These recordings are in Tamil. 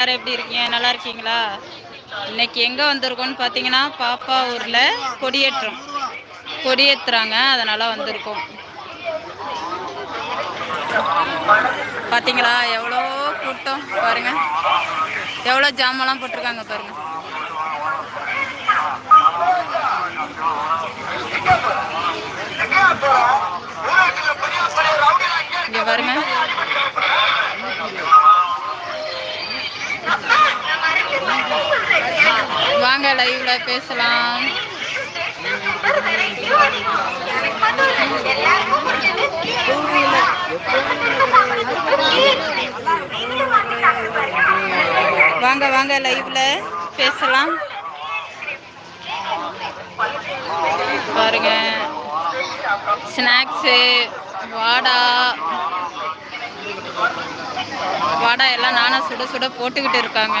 எல்லாரும் எப்படி இருக்கீங்க? நல்லா இருக்கீங்களா? இன்னைக்கு எங்கே வந்திருக்கோம்னு பார்த்தீங்கன்னா பாப்பா ஊரில் கொடியேற்றம். கொடியேற்றுறாங்க அதனால் வந்திருக்கோம். பார்த்தீங்களா எவ்வளோ கூட்டம் பாருங்க. எவ்வளோ ஜாமெல்லாம் போட்டிருக்காங்க பாருங்க. இங்கே பாருங்க. வாங்க லைவ்ல பேசலாம். வாங்க வாங்க லைவ்ல பேசலாம். பாருங்க ஸ்நாக்ஸு வாடா. வாடா எல்லாம் நானா சுட சுட போட்டுக்கிட்டு இருக்காங்க.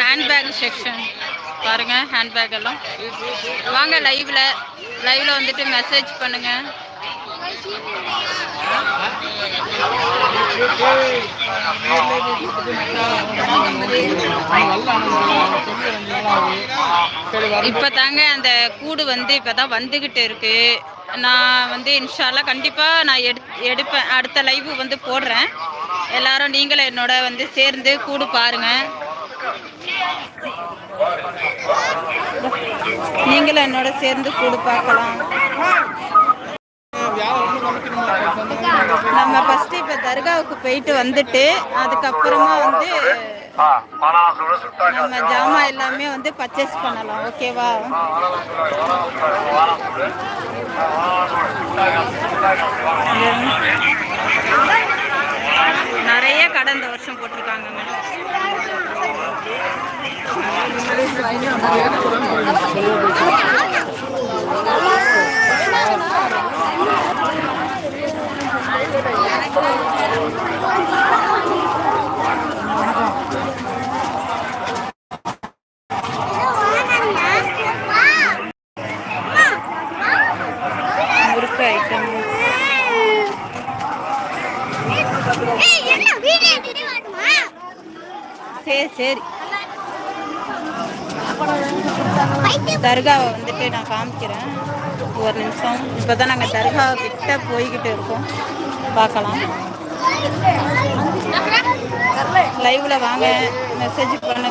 ஹேண்ட்பேக் செக்ஷன் பாருங்க ஹேண்ட்பேக் எல்லாம். வாங்க லைவ்ல லைவ்ல வந்துட்டு மெசேஜ் பண்ணுங்க. இப்போ தாங்க அந்த கூடு வந்து இப்போ தான் வந்துக்கிட்டு இருக்கு. நான் வந்து இன்ஷால்லா கண்டிப்பாக நான் எடு எடுப்பேன். அடுத்த லைவ் வந்து போடுறேன். எல்லாரும் நீங்களும் என்னோட வந்து சேர்ந்து கூடு பாருங்க. நீங்களும் என்னோட சேர்ந்து கூடு பார்க்கலாம். நம்ம ஃபர்ஸ்ட் இப்ப தர்காவுக்கு போயிட்டு வந்துட்டு அதுக்கப்புறமா வந்து நம்ம ஜாமான் எல்லாமே வந்து பர்ச்சேஸ் பண்ணலாம். ஓகேவா நிறைய கடை இந்த வருஷம் போட்டிருக்காங்க முறுக்கு ஐட்டம் சரி சரி. தர்காவை வந்துட்டு நான் காமிக்கிறேன். ஒரு நிமிஷம். இப்போ தான் நாங்கள் தர்கா கிட்ட போய்கிட்டு இருக்கோம். பார்க்கலாம். லைவ்ல வாங்க. மெசேஜ் பண்ணுங்க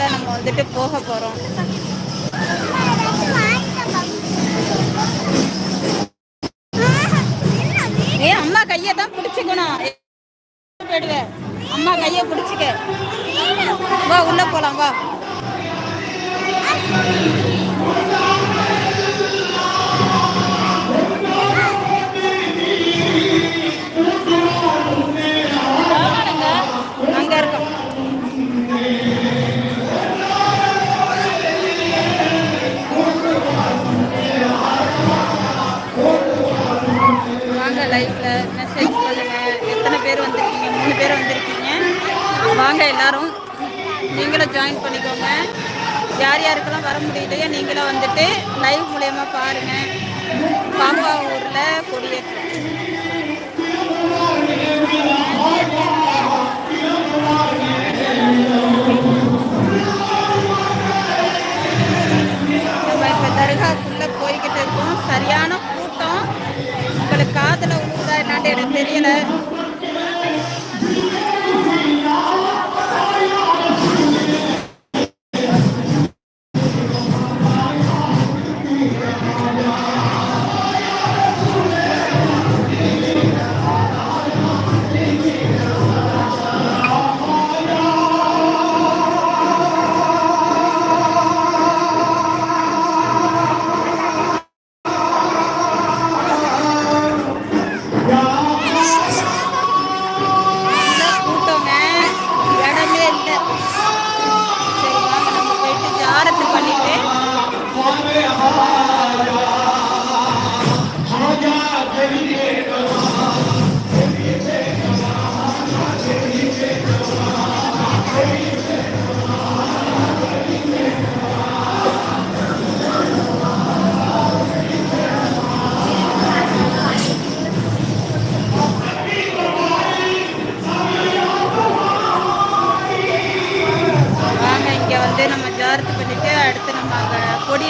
தர்காவுக்குள்ள நம்ம வந்துட்டு போக போறோம். ஏ அம்மா கையை தான் பிடிச்சிக்கணும். போயிடுவேன் அம்மா கையை பிடிச்சிக்க. வா உள்ள போலாம் வா. வாங்க மெசேஜ் பண்ணுங்க எத்தனை பேர் வந்திருக்கீங்க? மூணு பேர் வந்திருக்கீங்க. வாங்க எல்லாரும். நீங்களும் ஜாயின் பண்ணிக்கோங்க. யார் யாருக்கெல்லாம் வர முடியலையோ நீங்களும் வந்துட்டு லைவ் மூலயமா பாருங்க. பாம்பா ஊர்ல கொடியேற்றம். தெரியலை.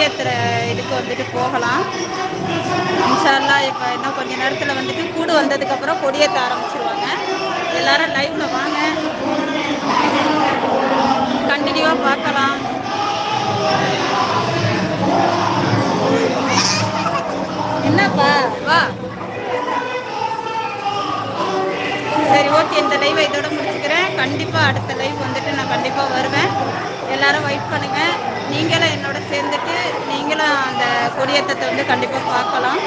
எனக்கு இதுக்கு வந்துட்டு போகலாம். இன்ஷால்லா இப்போ இன்னும் கொஞ்சம் நேரத்தில் வந்துட்டு கூடு வந்ததுக்கப்புறம் கொடியேற்ற ஆரம்பிச்சிருவாங்க. எல்லாரும் லைவ்ல வாங்க. கண்டினியூவாக பார்க்கலாம். என்னப்பா? வா. சரி ஓகே. இந்த லைவை இதோட முடிச்சுக்கிறேன். கண்டிப்பாக அடுத்த லைவ் வந்துட்டு நான் கண்டிப்பாக வருவேன். எல்லாரும் வெயிட் பண்ணுங்கள் நீங்களும் என்னோட சேர்ந்துட்டு நீங்களும் அந்த கொடியேற்றத்தை வந்து கண்டிப்பாக பார்க்கலாம்.